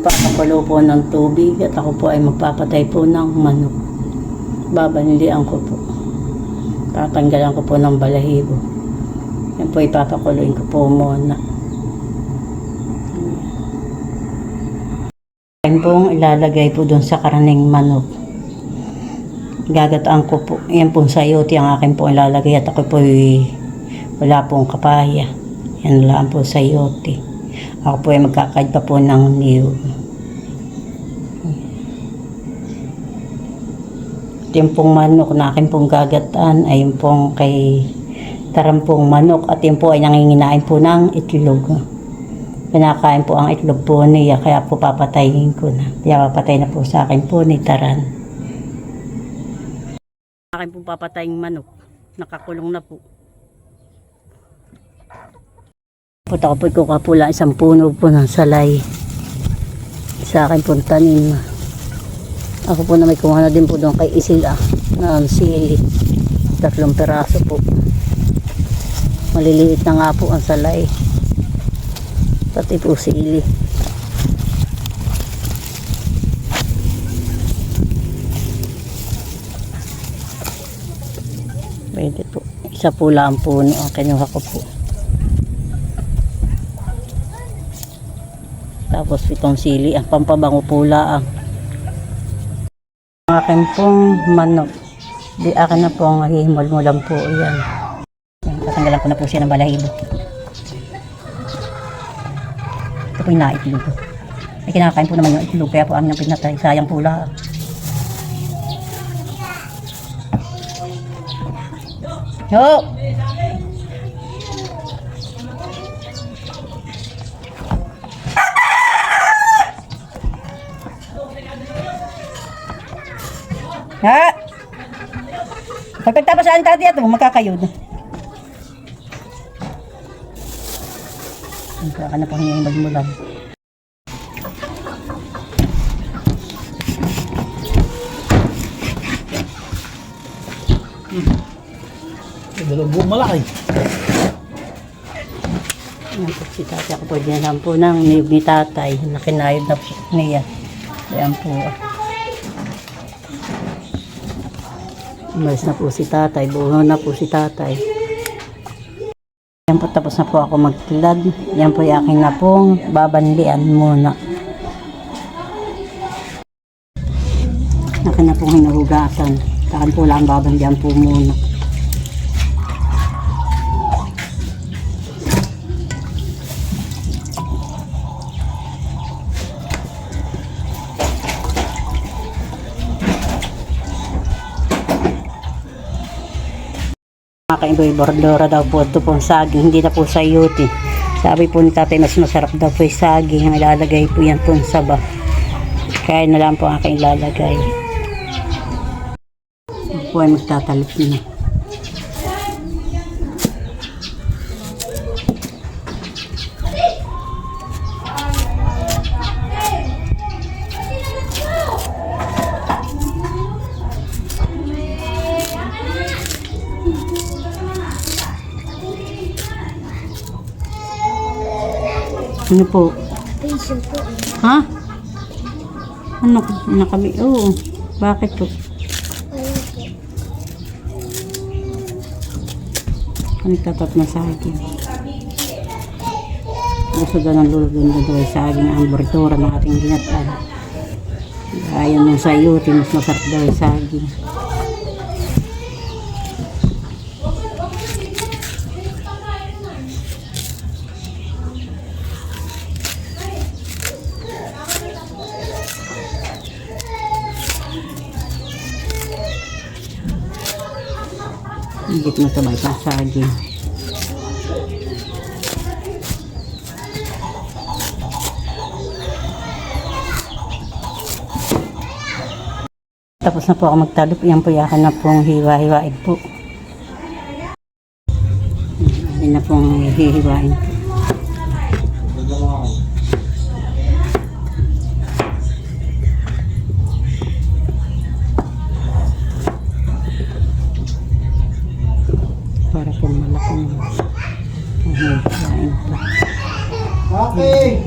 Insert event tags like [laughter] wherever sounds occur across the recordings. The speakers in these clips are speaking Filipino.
magpapakulo po ng tubig at ako po ay magpapatay po ng manok. Babanlian ko po. Tatanggalan ko po ng balahibo. Yan po ipapakuluin ko po muna. Yan pong ilalagay po doon sa karaning manok. Gagataan ko po. Yan pong sayote ang akin po ilalagay at ako po wala pong kapaya. Yan lang po sayote. Ako po ay magkakaid pa po ng niyog. Ito yung pong manok na akin pong gagataan ay yung pong kay tarampong manok at yung po ay nanginginain po ng itlog. Pinakain po ang itlog po niya kaya po papatayin ko na. Kaya papatay na po sa akin po ni Taran. Akin po papataying manok. Nakakulong na po. Punta ko lang isang puno po ng salay. Sa akin po tanim. Ako po na may kumuha na din po doon kay Isila na sili. Tatlong peraso po. Maliliit na nga po ang salay. Pati po sili. Pwede po. Isa po lang ang puno ang kinuha ko po. Tapos itong sili, ang pampabango pula ang akin pong manok. Di akin na pong hihimol-mulan po yan. Yan, ko na po siya ng balahibo. Ito po yung naitlog ko. Ay kinakain po naman yung itlog, kaya po ang pinatay. Sayang pula. Yo! Ha? Pagkatapos saan tati ito, magkakayod. Ang kaka na po hingin mo lang. Dalawang buong malaki. Po si tatay. Ako po din po ng niyog ni tatay. Nakinayod na po niya. Ayan po. Umalis na po si tatay. Buho na po si tatay. Yan po tapos na po ako magtilad. Yan po yung akin na pong babanlian muna. Akin na pong hinuhugasan. Saan po lang babanlian po muna. Makaiboy bordora daw po ito pong saging, hindi na po sayuti. Sabi po ni tatay mas masarap daw po yung saging, ang ilalagay po yan po sa saba. Kaya na lang po ang aking ilalagay. Po ay magtatalip na. Ano po? Facial po. Ha? Ano na kami? Oo. Bakit po? Ano tatat na sa akin? Gusto daw ng lulo doon doon doon sa akin ang bordura ng ating ginatan. Ayaw nung sayuti, mas masarap daw yung saging. Higit na sabay pa saging. Tapos na po ako magtalop. Yan po yakan na pong hiwa-hiwain po. Yan na pong hihiwain po. para pong malakong uh, kain pa. Okay.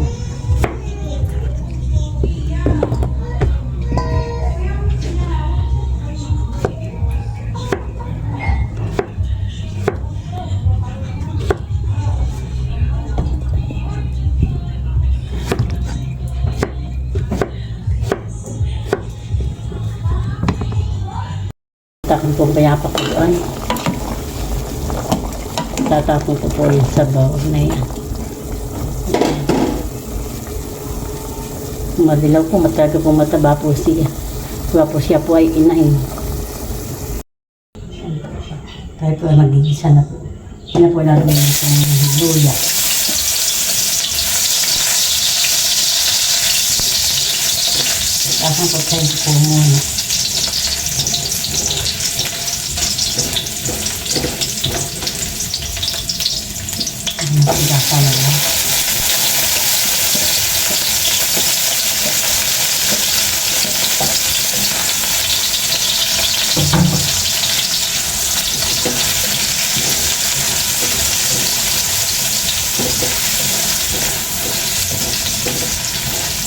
Takang pong payapak doon. Tatapon ko po yung sabaw na yan. Madilaw po, mataga po mataba po siya. Kaya po siya po ay inahin. Tayo po ay magigisa na po. Yan po lagyan itong luya. Asan po tayo po muna. Ano sila talaga?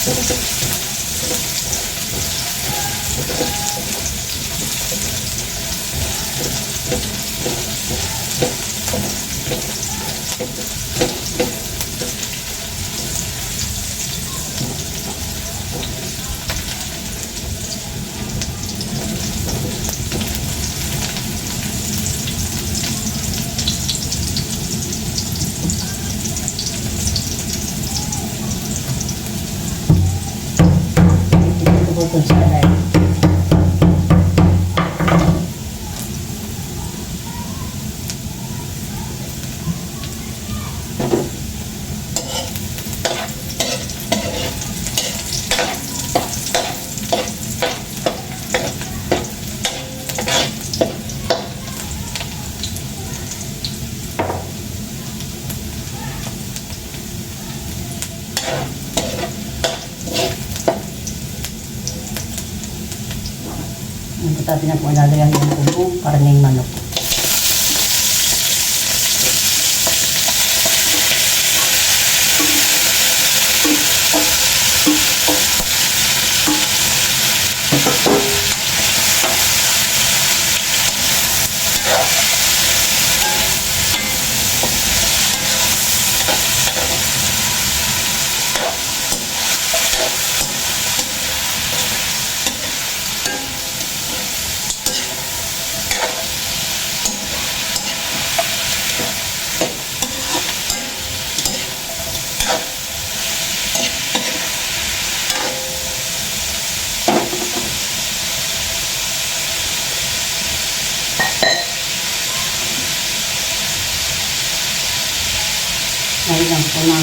Ito po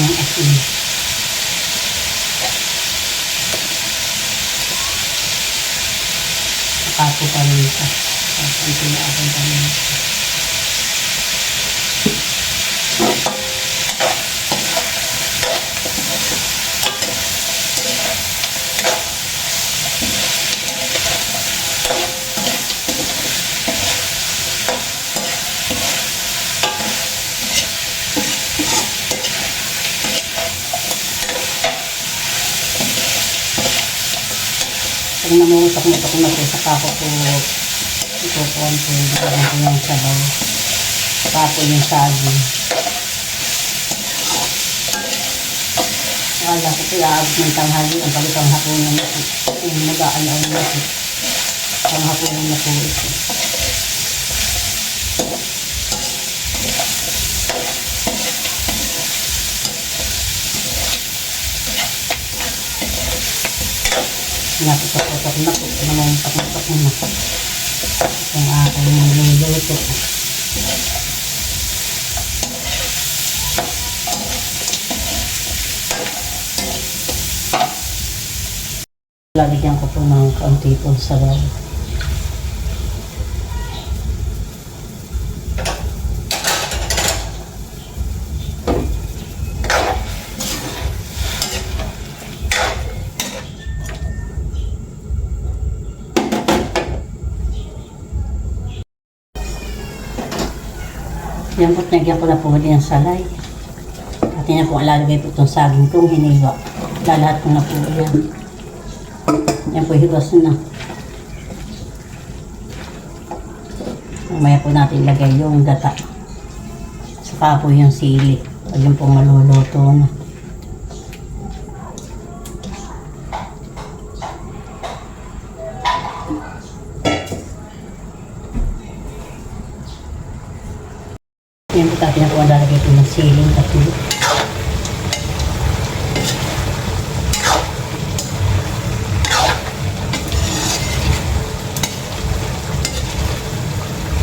ng asin. Saka po paminta. Kapanti na akong paminta. Pag namutok-mutok na po, saka ko po ito po ang bigyan ko yung sabaw. Saka po yung saging. Akala ko po iaabot ng tanghali ang balitang hapunan na po. Mag-aalaw na po. Ang hapunan na po ito. Naputok-putok na po. Namutok-mutok na po. Itong aking niluluto. Lalagyan ko po ng kaunti po sa bawah. Yan po, nagyan ko na po din ang salay. At yan po, alalagay po itong saging kong hiniwa. Lalahat ko na po yan. Yan po, hiwas na. Mamaya po natin ilagay yung gata. Saka po yung sili. Pag yun po maluluto na. Tapos na po ang lalagay ko ng siling kasi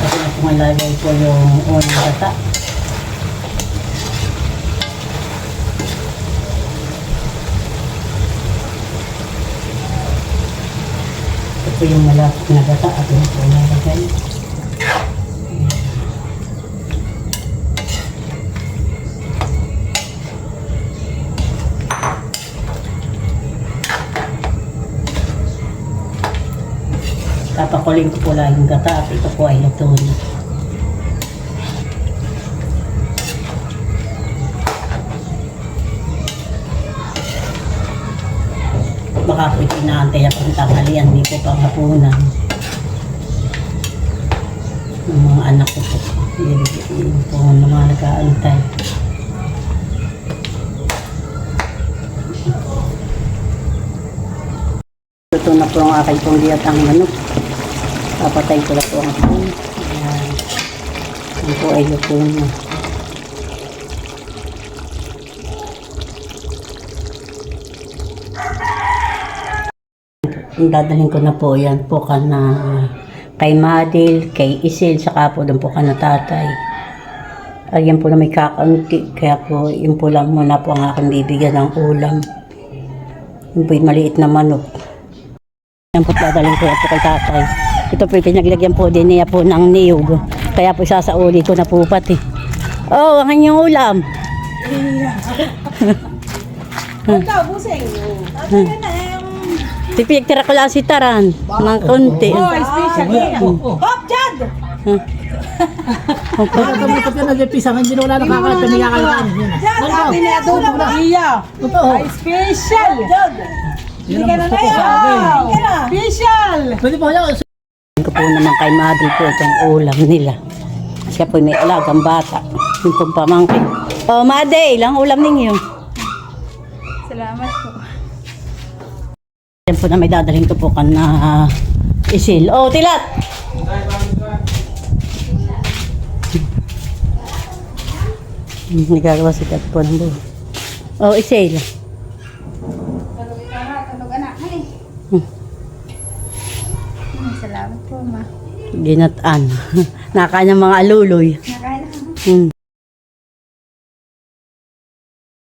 Tapos na po ang lalagay ko yung unang gata. Ito yung malapit na gata at yun po nalagay. Papakulin ko po lang yung gata at ito po ay luto na. Baka po inaantay ako ng tanghalian, hindi po pang hapunan. Yung mga anak ko po, yun po ang mga nag-aantay. Luto na po ang aking pong liyatang manok. Papatayin ko na po ang. Ayan. Yan po ay luto na. Dadalhin ko na po yan po ka na kay Madil, kay Isil, saka po doon po ka na tatay. Ayan po na may kakaunti, kaya po yun po lang muna po ang aking bibigyan ng ulam. Yun po yung maliit na manok. Yan po dadalhin ko po kay tatay. Ito po pinaglagyan po din niya po ng niyog. Kaya po sasauli ko na po pati. Oh, ang inyong ulam. Ikaw, busing. Ano na na. Tipig tira ko lang si Taran. Ng konti. Oh, special. Hop, Jad! Kami ito yung nag-ipisa, hindi na wala. Jad, sabi niya doon na iya. Totoo. Special! Hindi ka ang na na. Special! Pwede po yan. Po naman kay Madel po itong ulam nila. Siya po may alagang bata. Yung pong pamangkin. Oh, Madel, ang ulam ninyo. Salamat po. Yan po na may dadalhin ko po ka na isil. Oh, tilat! Nagagawa si Kat po ng buhay. Oh, isil. Tulog anak, hali. Hmm. Salamat po, ma. Ginataan. [laughs] Nakain ng mga aluloy. Nakain na. Hmm.